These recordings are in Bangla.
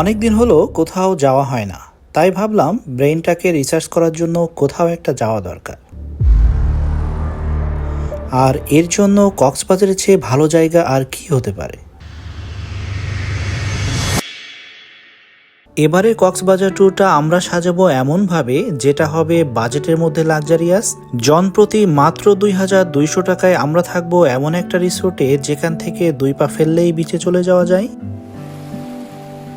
অনেক দিন হলো কোথাও যাওয়া হয় না। তাই ভাবলাম ব্রেইনটাকে রিসার্চ করার জন্য কোথাও একটা যাওয়া দরকার। আর এর জন্য কক্সবাজারের চেয়ে ভালো জায়গা আর কি হতে পারে? এবারে কক্সবাজার ট্যুরটা আমরা সাজাবো এমনভাবে যেটা হবে বাজেটের মধ্যে লাক্সারিয়াস। জন প্রতি মাত্র দুই হাজার দুইশো টাকায় আমরা থাকব এমন একটা রিসোর্টে যেখান থেকে দুই পা ফেললেই বিচে চলে যাওয়া যায়।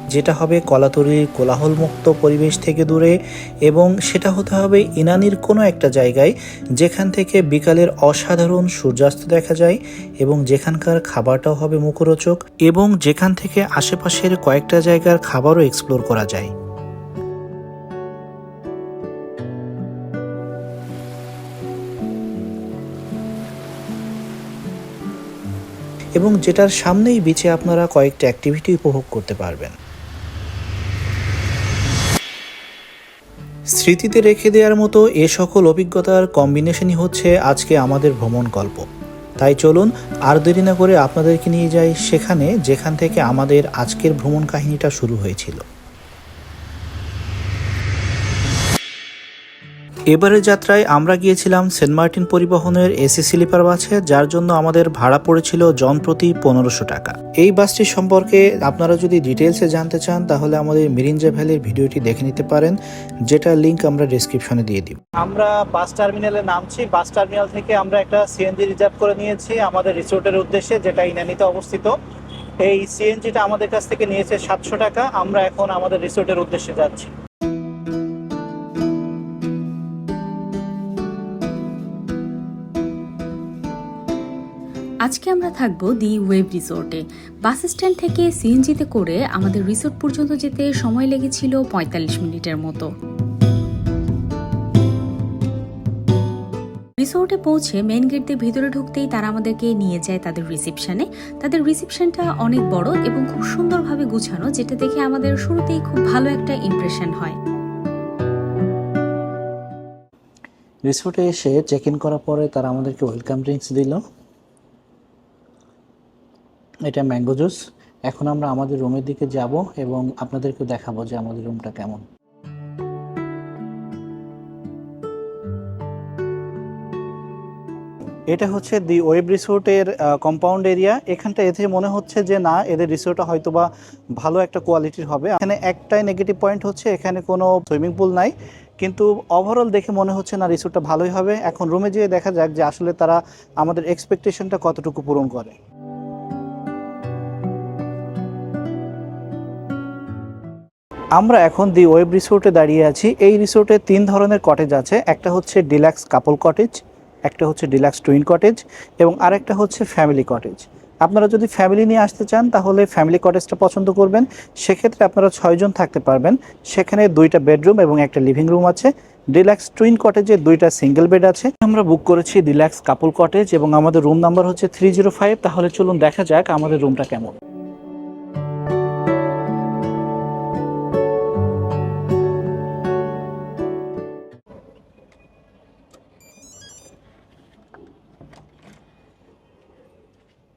যেটা হবে কলাতলির কোলাহলমুক্ত পরিবেশ থেকে দূরে এবং সেটা হতে হবে ইনানির কোনো একটা জায়গায় যেখান থেকে বিকালের অসাধারণ সূর্যাস্ত দেখা যায় এবং যেখানকার খাবারটাও হবে মুখরোচক এবং যেখান থেকে আশেপাশের কয়েকটা জায়গার খাবারও এক্সপ্লোর করা যায়। এবং যেটার সামনেই বিচে আপনারা কয়েকটা অ্যাক্টিভিটি উপভোগ করতে পারবেন। স্মৃতিতে রেখে দেওয়ার মতো এ সকল অভিজ্ঞতার কম্বিনেশনই হচ্ছে আজকে আমাদের ভ্রমণ গল্প। তাই চলুন, আর দেরি না করে আপনাদেরকে নিয়ে যাই সেখানে যেখান থেকে আমাদের আজকের ভ্রমণ কাহিনীটা শুরু হয়েছিল। এবারের যাত্রায় আমরা গিয়েছিলাম সেন্ট মার্টিন পরিবহনের এসি স্লিপার বাসে, যার জন্য আমাদের ভাড়া পড়েছিল জন প্রতি পনেরোশো টাকা। এই বাসটি সম্পর্কে আপনারা যদি ডিটেলসে জানতে চান, তাহলে আমাদের মিরিঞ্জা ভ্যালির ভিডিওটি দেখে নিতে পারেন, যেটা লিংক আমরা ডিসক্রিপশনে দিয়ে দিব। আমরা বাস টার্মিনালে নামছি। বাস টার্মিনাল থেকে আমরা একটা সিএনজি রিজার্ভ করে নিয়েছি আমাদের রিসোর্টের উদ্দেশ্যে, যেটা ইনানিতে অবস্থিত। এই সিএনজিটা আমাদের কাছ থেকে নিয়েছে সাতশো টাকা। আমরা এখন আমাদের রিসোর্টের উদ্দেশ্যে যাচ্ছি। আজকে আমরা থাকব দি ওয়েব রিসোর্টে। বাস স্ট্যান্ড থেকে সিএনজিতে করে আমাদের রিসোর্ট পর্যন্ত যেতে সময় লেগেছিল পঁয়তাল্লিশ মিনিটের মতো। রিসোর্টে পৌঁছে মেন গেট দিয়ে ভিতরে ঢুকতেই তারা আমাদেরকে নিয়ে যায় তাদের রিসেপশনে। তাদের রিসেপশনটা অনেক বড় এবং খুব সুন্দরভাবে গুছানো, যেটা দেখে আমাদের শুরুতেই খুব ভালো একটা ইমপ্রেশন হয়। রিসোর্টে এসে চেক ইন করার পরে তারা আমাদেরকে ওয়েলকাম ড্রিঙ্কস দিল। এটা ম্যাঙ্গো জুস। এখন আমরা আমাদের রুমের দিকে যাব এবং আপনাদেরকে দেখাবো যে আমাদের রুমটা কেমন। এটা হচ্ছে দি ওয়েব রিসোর্টের কম্পাউন্ড এরিয়া এখানটা এতে মনে হচ্ছে যে না, এদের রিসোর্টটা হয়তো বা ভালো একটা কোয়ালিটির হবে। এখানে একটাই নেগেটিভ পয়েন্ট হচ্ছে, এখানে কোনো সুইমিং পুল নাই। কিন্তু ওভারঅল দেখে মনে হচ্ছে না রিসোর্টটা ভালোই হবে। এখন রুমে যেয়ে দেখা যাক যে আসলে তারা আমাদের এক্সপেকটেশনটা কতটুকু পূরণ করে। আমরা এখন দি ওয়েব রিসোর্টে দাঁড়িয়ে আছি। এই রিসোর্টে তিন ধরনের কটেজ আছে। একটা হচ্ছে ডিলাক্স কাপল কটেজ একটা হচ্ছে ডিলাক্স টুইন কটেজ এবং আরেকটা হচ্ছে ফ্যামিলি কটেজ আপনারা যদি ফ্যামিলি নিয়ে আসতে চান, তাহলে ফ্যামিলি কটেজটা পছন্দ করবেন। সেক্ষেত্রে আপনারা ছয়জন থাকতে পারবেন। সেখানে দুইটা বেডরুম এবং একটা লিভিং রুম আছে। ডিলাক্স টুইন কটেজে দুইটা সিঙ্গেল বেড আছে। আমরা বুক করেছি ডিলাক্স কাপল কটেজ এবং আমাদের রুম নাম্বার হচ্ছে থ্রি জিরো ফাইভ তাহলে চলুন দেখা যাক আমাদের রুমটা কেমন।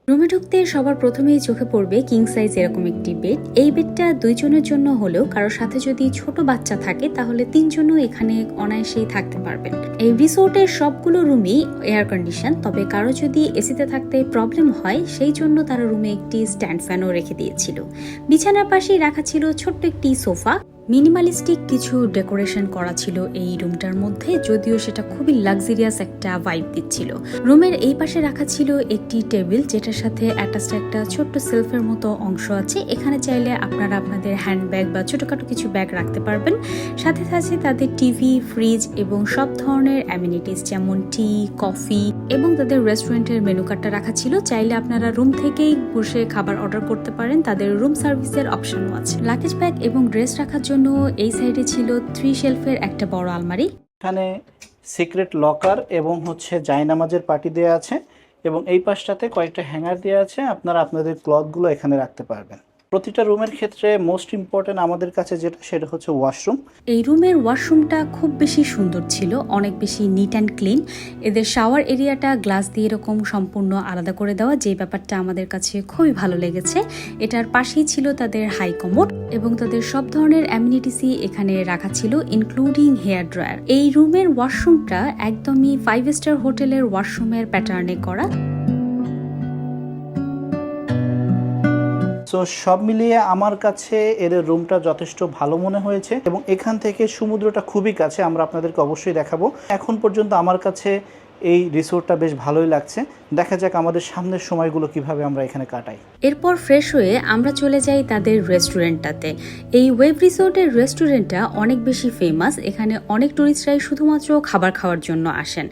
রুমে ঢুকতে সবার প্রথমেই চোখে পড়বে কিং সাইজ এরকম একটি বেড এই বেডটা দুইজনের জন্য হলেও কারোর সাথে যদি ছোট বাচ্চা থাকে, তাহলে তিনজনও এখানে অনায়াসেই থাকতে পারবেন। এই রিসোর্টের সবগুলো রুমই এয়ার কন্ডিশন তবে কারও যদি এসিতে থাকতে প্রবলেম হয়, সেই জন্য তারা রুমে একটি স্ট্যান্ড ফ্যানও রেখে দিয়েছিল। বিছানার পাশেই রাখা ছিল ছোট্ট একটি সোফা। মিনিমালিস্টিক কিছু ডেকোরেশন করা ছিল এই রুমটার মধ্যে, যদিও সেটা খুবই লাক্সারিয়াস একটা ভাইব দিচ্ছিল। রুমের এই পাশে রাখা ছিল একটি টেবিল, যেটার সাথে অ্যাটাচড একটা ছোট্ট সেলফের মতো অংশ আছে। এখানে চাইলে আপনারা আপনাদের হ্যান্ড ব্যাগ বা ছোটখাটো কিছু ব্যাগ রাখতে পারবেন। সাথে সাথে তাদের টিভি, ফ্রিজ এবং সব ধরনের অ্যামিনিটিস, যেমন টি কফি এবং তাদের রেস্টুরেন্টের মেনু কার্ডটা রাখা ছিল। চাইলে আপনারা রুম থেকেই বসে খাবার অর্ডার করতে পারেন। তাদের রুম সার্ভিসের অপশনও আছে। লাগেজ ব্যাগ এবং ড্রেস রাখার জন্য এই সাইডে ছিল থ্রি শেলফের একটা বড় আলমারি। এখানে সিক্রেট লকার এবং হচ্ছে জায়নামাজের পার্টি দেওয়া আছে এবং এই পাশটাতে কয়েকটা হ্যাঙ্গার দেওয়া আছে। আপনারা আপনাদের ক্লথগুলো এখানে রাখতে পারবেন। প্রতিটা রুমের ক্ষেত্রে মোস্ট ইম্পর্টেন্ট আমাদের কাছে যেটা, সেটা হচ্ছে ওয়াশরুম এই রুমের ওয়াশরুমটা খুব বেশি সুন্দর ছিল, অনেক বেশি নিট অ্যান্ড ক্লিন এদের শাওয়ার এরিয়াটা গ্লাস দিয়ে এরকম সম্পূর্ণ আলাদা করে দেওয়া যে ব্যাপারটা আমাদের কাছে খুবই ভালো লেগেছে। এটার পাশেই ছিল তাদের হাই কমোড এবং তাদের সব ধরনের অ্যামিনিটিসই এখানে রাখা ছিল ইনক্লুডিং হেয়ার ড্রায়ার এই রুমের ওয়াশরুমটা একদমই ফাইভ স্টার হোটেলের ওয়াশরুমের প্যাটার্নে করা। সো সব মিলিয়ে আমার কাছে এদের রুমটা যথেষ্ট ভালো মনে হয়েছে এবং এখান থেকে সমুদ্রটা খুবই কাছে, আমরা আপনাদেরকে অবশ্যই দেখাবো। এখন পর্যন্ত আমার কাছে এই রিসোর্টটা বেশ ভালোই লাগছে। দেখা যাক আমাদের সামনের সময়গুলো কীভাবে আমরা এখানে কাটাই। এরপর ফ্রেশ হয়ে আমরা চলে যাই তাদের রেস্টুরেন্টটাতে এই ওয়েব রিসোর্টের রেস্টুরেন্টটা অনেক বেশি ফেমাস এখানে অনেক টুরিস্টরাই শুধুমাত্র খাবার খাওয়ার জন্য আসেন।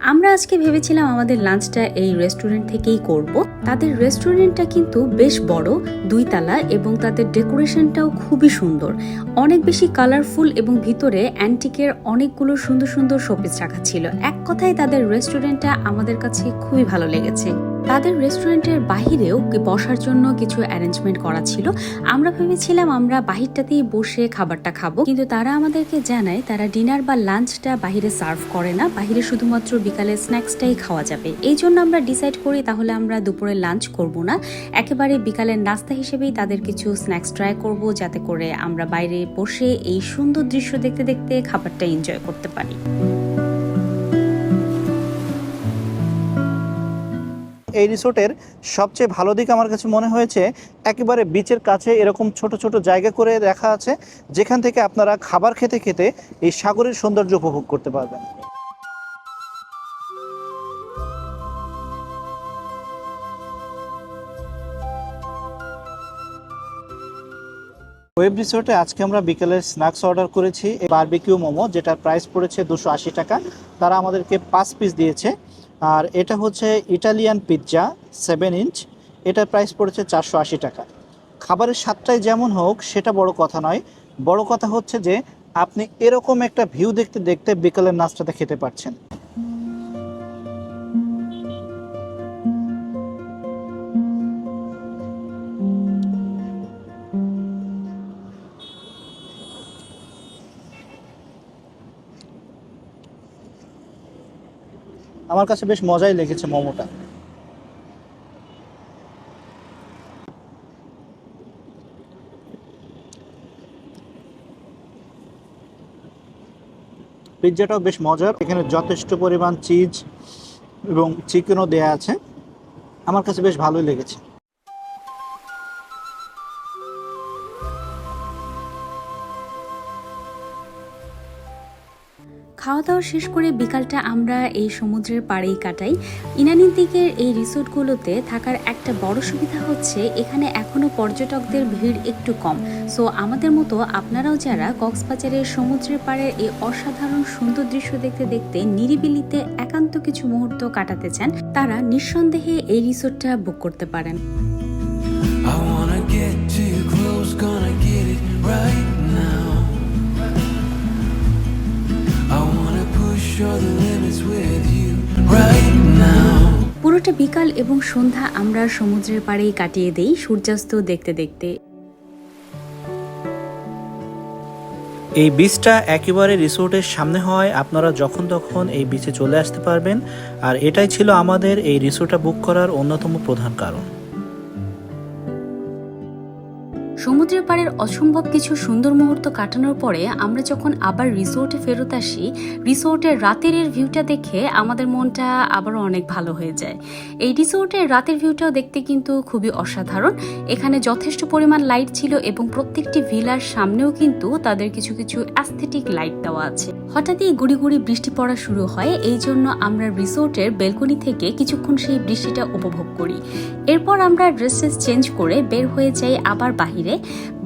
আমরা আজকে ভেবেছিলাম আমাদের লাঞ্চটা এই রেস্টুরেন্ট থেকেই করব। তাদের রেস্টুরেন্টটা কিন্তু বেশ বড় দুই তালা এবং তাদের ডেকোরেশনটাও খুবই সুন্দর। অনেক বেশি কালারফুল এবং ভিতরে অ্যান্টিকের অনেকগুলো সুন্দর সুন্দর শোপিস রাখা ছিল। এক কথায় তাদের রেস্টুরেন্টটা আমাদের কাছে খুবই ভালো লেগেছে। তাদের রেস্টুরেন্টের বাহিরেও বসার জন্য কিছু অ্যারেঞ্জমেন্ট করা ছিল, আমরা ভেবেছিলাম আমরা বাহিরটাতেই বসে খাবারটা খাব। কিন্তু তারা আমাদেরকে জানায়, তারা ডিনার বা লাঞ্চটা বাহিরে সার্ভ করে না, বাহিরে শুধুমাত্র বিকালে স্ন্যাক্সটাই খাওয়া যাবে। এই জন্য আমরা ডিসাইড করি তাহলে আমরা দুপুরে লাঞ্চ করব না। একেবারে বিকালের নাস্তা হিসেবেই তাদের কিছু স্ন্যাক্স ট্রাই করব, যাতে করে আমরা বাইরে বসে এই সুন্দর দৃশ্য দেখতে দেখতে খাবারটা এনজয় করতে পারি। এই রিসোর্টের সবচেয়ে ভালো দিক আমার কাছে মনে হয়েছে, একেবারে বিচের কাছে এরকম ছোট ছোট জায়গা করে রাখা আছে, যেখান থেকে আপনারা খাবার খেতে খেতে এই সাগরের সৌন্দর্য উপভোগ করতে পারবেন। ওয়েব রিসোর্টে আজকে আমরা বিকেলের স্ন্যাক্স অর্ডার করেছি বারবিকিউ মোমো, যেটার প্রাইস পড়েছে দুশো টাকা, তারা আমাদেরকে পাঁচ পিস দিয়েছে। আর এটা হচ্ছে ইটালিয়ান পিৎজা সেভেন ইঞ্চ এটার প্রাইস পড়েছে চারশো আশি টাকা। খাবারের স্বাদটাই যেমন হোক, সেটা বড় কথা নয়। বড় কথা হচ্ছে যে, আপনি এরকম একটা ভিউ দেখতে দেখতে বিকেলের নাস্তাটা খেতে পারছেন। আমার কাছে বেশ মজাই লেগেছে মোমোটা। পিৎজাটাও বেশ মজার। এখানে যথেষ্ট পরিমাণ চিজ এবং চিকেনও দেয়া আছে। আমার কাছে বেশ ভালোই লেগেছে। খাওয়া দাওয়া শেষ করে বিকালটা আমরা এই সমুদ্রের পাড়েই কাটাই। ইনানির দিকের এই রিসোর্টগুলোতে থাকার একটা বড় সুবিধা হচ্ছে এখানে এখনও পর্যটকদের ভিড় একটু কম। সো আমাদের মতো আপনারাও যারা কক্সবাজারের সমুদ্রের পাড়ের এই অসাধারণ সুন্দর দৃশ্য দেখতে দেখতে নিরিবিলিতে একান্ত কিছু মুহূর্ত কাটাতে চান তারা নিঃসন্দেহে এই রিসোর্টটা বুক করতে পারেন। I wanna get too close, gonna get it right. পুরোটা বিকাল এবং সন্ধ্যা আমরা সমুদ্রের পাড়েই কাটিয়ে দেই সূর্যাস্ত দেখতে দেখতে। এই বিচটা একেবারে রিসোর্টের সামনে হয় আপনারা যখন তখন এই বিচে চলে আসতে পারবেন। আর এটাই ছিল আমাদের এই রিসোর্টটা বুক করার অন্যতম প্রধান কারণ। সমুদ্রের পাড়ের অসম্ভব কিছু সুন্দর মুহূর্ত কাটানোর পরে আমরা যখন আবার রিসোর্টে ফেরত আসি, রিসোর্টের রাতের এর ভিউটা দেখে আমাদের মনটা আবারও অনেক ভালো হয়ে যায়। এই রিসোর্টের রাতের ভিউটাও দেখতে কিন্তু খুবই অসাধারণ। এখানে যথেষ্ট পরিমাণ লাইট ছিল এবং প্রত্যেকটি ভিলার সামনেও কিন্তু তাদের কিছু কিছু অ্যাস্থেটিক লাইট দেওয়া আছে। হঠাৎই গুড়ি গুড়ি বৃষ্টি পড়া শুরু হয়, এই জন্য আমরা রিসোর্টের বেলকনি থেকে কিছুক্ষণ সেই বৃষ্টিটা উপভোগ করি। এরপর আমরা ড্রেসেস চেঞ্জ করে বের হয়ে যাই আবার বাহিরে।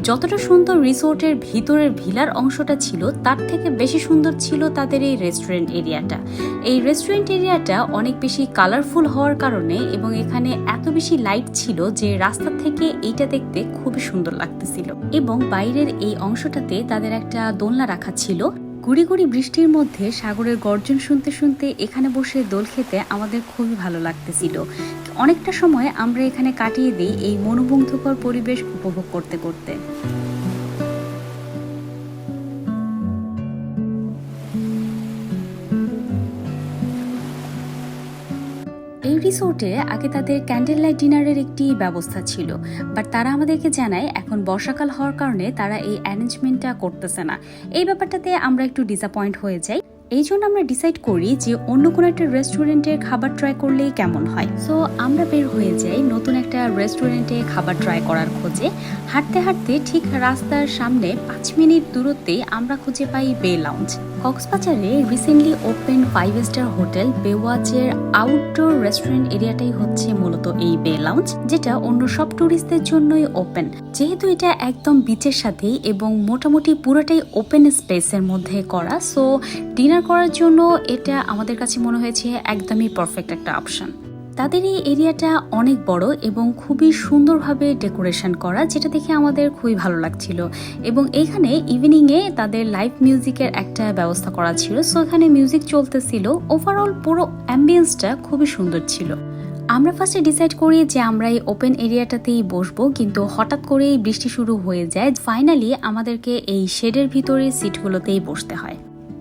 যতটা সুন্দর রিসোর্টের ভিতরের ভিলার অংশটা ছিল, তার থেকে বেশি সুন্দর ছিল তাদের এই রেস্টুরেন্ট এরিয়াটা। এই রেস্টুরেন্ট এরিয়াটা অনেক বেশি কালারফুল হওয়ার কারণে এবং এখানে এত বেশি লাইট ছিল যে রাস্তা থেকে এইটা দেখতে খুবই সুন্দর লাগতেছিল। এবং বাইরের এই অংশটাতে তাদের একটা দোলনা রাখা ছিল। গুড়ি গুড়ি বৃষ্টির মধ্যে সাগরের গর্জন শুনতে শুনতে এখানে বসে দোল খেতে আমাদের খুবই ভালো লাগতেছিল। অনেকটা সময় আমরা এখানে কাটিয়ে দিই এই মনোমুগ্ধকর পরিবেশ উপভোগ করতে করতে। রিসোর্টে আগে তাদের ক্যান্ডেল লাইট ডিনারের একটি ব্যবস্থা ছিল বাট তারা আমাদেরকে জানায় এখন বর্ষাকাল হওয়ার কারণে তারা এই অ্যারেঞ্জমেন্টটা করতেছে না। এই ব্যাপারটাতে আমরা একটু ডিসঅ্যাপয়েন্ট হয়ে যাই। এই জন্য আমরা ডিসাইড করি যে অন্য কোনো একটা রেস্টুরেন্টের খাবার ট্রাই করলেই কেমন হয়। সো আমরা বের হয়ে যাই নতুন একটা রেস্টুরেন্টে খাবার ট্রাই করার খোঁজে। হাঁটতে হাঁটতে ঠিক রাস্তার সামনে পাঁচ মিনিট দূরত্বেই আমরা খুঁজে পাই বে লাউঞ্জ কক্সবাজারে recently open five star hotel বেওয়াচের outdoor restaurant এরিয়াটাই হচ্ছে মূলত এই বে লাউঞ্জ যেটা অন্য সব ট্যুরিস্টদের জন্যই ওপেন যেহেতু এটা একদম বিচের সাথেই এবং মোটামুটি পুরোটাই ওপেন স্পেসের মধ্যে করা সো ডিনার করার জন্য এটা আমাদের কাছে মনে হয়েছে একদমই পারফেক্ট একটা অপশন তাদের এই এরিয়াটা অনেক বড় এবং খুবই সুন্দরভাবে ডেকোরেশন করা, যেটা দেখে আমাদের খুবই ভালো লাগছিল। এবং এখানে ইভিনিংয়ে তাদের লাইভ মিউজিকের একটা ব্যবস্থা করা ছিল। সো এখানে মিউজিক চলতেছিল। ওভারঅল পুরো অ্যাম্বিয়েন্সটা খুবই সুন্দর ছিল। আমরা ফার্স্টে ডিসাইড করি যে আমরা এই ওপেন এরিয়াটাতেই বসবো, কিন্তু হঠাৎ করেই বৃষ্টি শুরু হয়ে যায়। ফাইনালি আমাদেরকে এই শেডের ভিতরে সিটগুলোতেই বসতে হয়।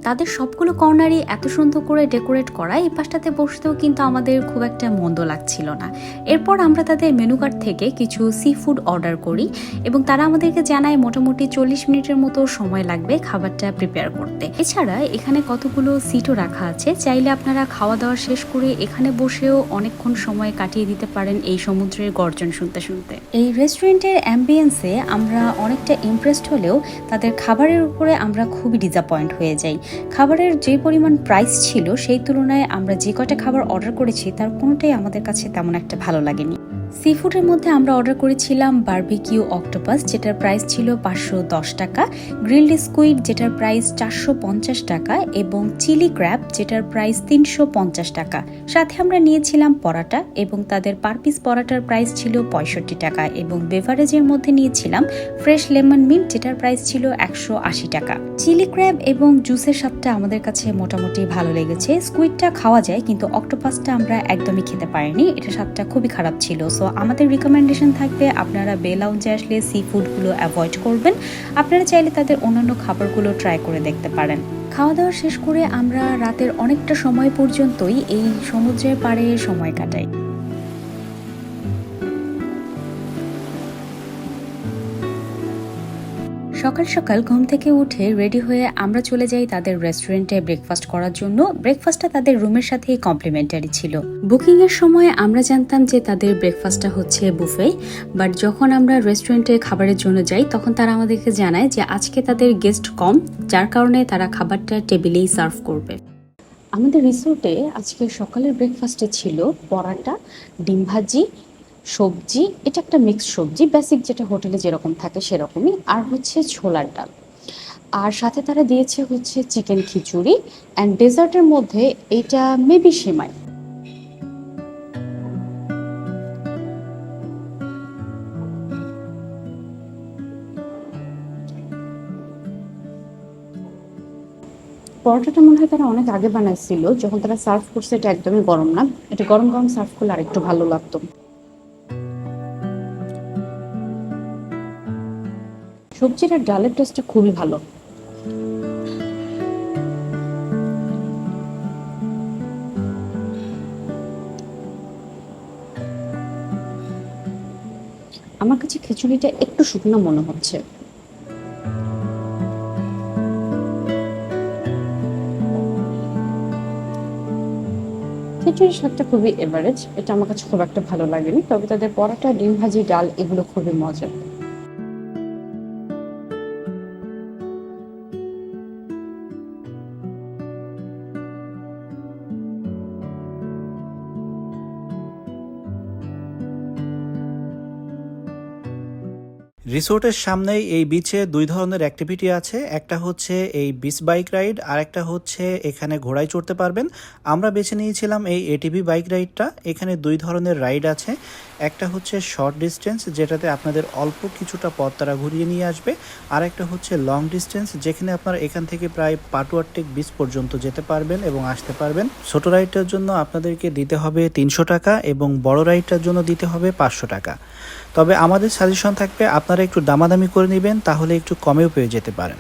তাদের সবগুলো কর্নারই এত সুন্দর করে ডেকোরেট করা, এই পাশটাতে বসতেও কিন্তু আমাদের খুব একটা মন্দ লাগছিল না। এরপর আমরা তাদের মেনু কার্ড থেকে কিছু সি ফুড অর্ডার করি এবং তারা আমাদেরকে জানায় মোটামুটি চল্লিশ মিনিটের মতো সময় লাগবে খাবারটা প্রিপেয়ার করতে। এছাড়া এখানে কতগুলো সিটও রাখা আছে, চাইলে আপনারা খাওয়া দাওয়া শেষ করে এখানে বসেও অনেকক্ষণ সময় কাটিয়ে দিতে পারেন এই সমুদ্রের গর্জন শুনতে শুনতে। এই রেস্টুরেন্টের অ্যাম্বিয়েন্সে আমরা অনেকটা ইমপ্রেসড হলেও তাদের খাবারের উপরে আমরা খুবই ডিসঅ্যাপয়েন্ট হয়ে যাই। খাবারের যে পরিমাণ প্রাইস ছিল সেই তুলনায় আমরা যে কটা খাবার অর্ডার করেছি, তার কোনোটাই আমাদের কাছে তেমন একটা ভালো লাগেনি। সি ফুডের মধ্যে আমরা অর্ডার করেছিলাম বার্বিকিউ অক্টোপাস যেটার প্রাইস ছিল পাঁচশো দশ টাকা গ্রিলড স্কুইড যেটার প্রাইস চারশো পঞ্চাশ টাকা, এবং চিলি ক্র্যাব যেটার প্রাইস তিনশো পঞ্চাশ টাকা। সাথে আমরা নিয়েছিলাম পরাটা, এবং তাদের পার পিস পরাটার প্রাইস ছিল পঁয়ষট্টি টাকা, এবং বেভারেজের মধ্যে নিয়েছিলাম ফ্রেশ লেমন মিন্ট যেটার প্রাইস ছিল একশো আশি টাকা। চিলি ক্র্যাব এবং জুসের স্বাদটা আমাদের কাছে মোটামুটি ভালো লেগেছে। স্কুইডটা খাওয়া যায়, কিন্তু অক্টোপাসটা আমরা একদমই খেতে পারিনি। এটা স্বাদটা খুবই খারাপ ছিল সো আমাদের রিকমেন্ডেশন থাকবে, আপনারা বে লাউঞ্জে আসলে সি ফুডগুলো অ্যাভয়েড করবেন। আপনারা চাইলে তাদের অন্যান্য খাবারগুলো ট্রাই করে দেখতে পারেন। খাওয়া দাওয়া শেষ করে আমরা রাতের অনেকটা সময় পর্যন্তই এই সমুদ্রের পাড়ে সময় কাটাই। সকাল সকাল ঘুম থেকে উঠে রেডি হয়ে আমরা চলে যাই তাদের রেস্টুরেন্টে ব্রেকফাস্ট করার জন্য। ব্রেকফাস্টটা তাদের রুমের সাথেই কমপ্লিমেন্টারি ছিল। বুকিং এর সময় আমরা জানতাম যে তাদের ব্রেকফাস্টটা হচ্ছে বুফে বাট যখন আমরা রেস্টুরেন্টে খাবারের জন্য যাই, তখন তারা আমাদেরকে জানায় যে আজকে তাদের গেস্ট কম, যার কারণে তারা খাবারটা টেবিলেই সার্ভ করবে। আমাদের রিসোর্টে আজকে সকালের ব্রেকফাস্টে ছিল পরাটা, ডিম ভাজি সবজি, এটা একটা মিক্সড সবজি বেসিক যেটা হোটেলে যেরকম থাকে সেরকমই, আর হচ্ছে ছোলার ডাল। আর সাথে তারা দিয়েছে হচ্ছে চিকেন খিচুড়ি অ্যান্ড ডেজার্টের মধ্যে এটা মেবি সেমাই। পরোটাটা মনে হয় তারা অনেক আগে বানাইছিল, যখন তারা সার্ভ করছে এটা একদমই গরম না। এটা গরম গরম সার্ভ করলে আরেকটু ভালো লাগতো। সবজির আর ডালের টেস্টটা খুবই ভালো। আমার কাছে খিচুড়িটা একটু শুকনো মনে হচ্ছে। খিচুড়ির স্বাদটা খুবই এভারেজ এটা আমার কাছে খুব একটা ভালো লাগেনি, তবে তাদের পরাটা, ডিম ভাজি, ডাল এগুলো খুবই মজার। রিসোর্টের সামনেই এই বিচে দুই ধরনের অ্যাক্টিভিটি আছে। একটা হচ্ছে এই বিচ বাইক রাইড আর একটা হচ্ছে এখানে ঘোড়ায় চড়তে পারবেন। আমরা বেছে নিয়েছিলাম এই এটিভি বাইক রাইডটা এখানে দুই ধরনের রাইড আছে। একটা হচ্ছে শর্ট ডিস্টেন্স যেটাতে আপনাদের অল্প কিছুটা পথ তারা ঘুরিয়ে নিয়ে আসবে। আর একটা হচ্ছে লং ডিস্টেন্স যেখানে আপনারা এখান থেকে প্রায় পাটুয়ারটেক বিচ পর্যন্ত যেতে পারবেন এবং আসতে পারবেন। ছোট রাইডটার জন্য আপনাদেরকে দিতে হবে তিনশো টাকা এবং বড় রাইডটার জন্য দিতে হবে পাঁচশো টাকা। তবে আমাদের সাজেশন থাকবে আপনারা একটু দামাদামি করে নেবেন তাহলে একটু কমেও পেয়ে যেতে পারেন.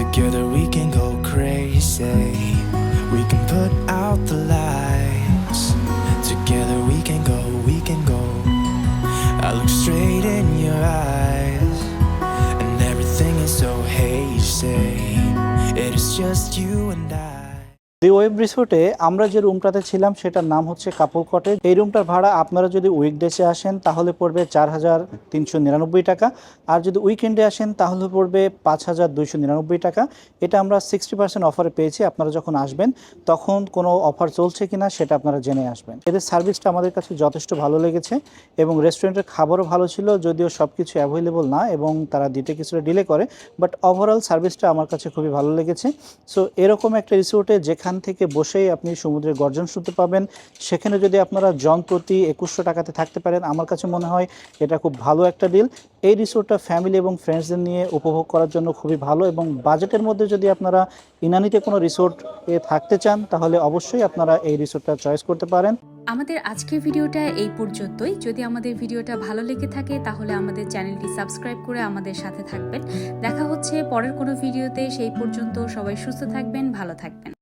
Together we can go crazy. We can put out the lights. Together we can go, we can go. I look straight in your eyes, and everything is so hazy. It is just you and I. The Wave রিসোর্টে আমরা যে রুমটাতে ছিলাম, সেটার নাম হচ্ছে কাপল কটেজ এই রুমটার ভাড়া আপনারা যদি উইকডেসে আসেন, তাহলে পড়বে চার হাজার তিনশো নিরানব্বই টাকা। আর যদি উইকেন্ডে আসেন, তাহলে পড়বে পাঁচ হাজার দুইশো নিরানব্বই টাকা। এটা আমরা সিক্সটি পার্সেন্ট অফারে পেয়েছি, আপনারা যখন আসবেন, তখন কোনো অফার চলছে কিনা, সেটা আপনারা জেনে আসবেন। এদের সার্ভিসটা আমাদের কাছে যথেষ্ট ভালো লেগেছে এবং রেস্টুরেন্টের খাবারও ভালো ছিল, যদিও সব কিছু অ্যাভেলেবল না এবং তারা দিতে কিছুটা ডিলে করে বাট ওভারঅল সার্ভিসটা আমার কাছে খুবই ভালো লেগেছে। সো এরকম একটা রিসোর্টে যেখান থেকে বসেই আপনি সমুদ্রের গর্জন শুনতে পাবেন। সেখানে যদি আপনারা জন প্রতি একুশশো টাকাতে থাকতে পারেন, আমার কাছে মনে হয় এটা খুব ভালো একটা ডিল এই রিসোর্টটা ফ্যামিলি এবং ফ্রেন্ডসদের নিয়ে উপভোগ করার জন্য খুবই ভালো এবং বাজেটের মধ্যে যদি আপনারা ইনানিতে কোনো রিসোর্টে থাকতে চান, তাহলে অবশ্যই আপনারা এই রিসোর্টটা চয়েস করতে পারেন। আমাদের আজকের ভিডিওটা এই পর্যন্তই। যদি আমাদের ভিডিওটা ভালো লেগে থাকে, তাহলে আমাদের চ্যানেলটি সাবস্ক্রাইব করে আমাদের সাথে থাকবেন। দেখা হচ্ছে পরের কোনো ভিডিওতে, সেই পর্যন্ত সবাই সুস্থ থাকবেন, ভালো থাকবেন।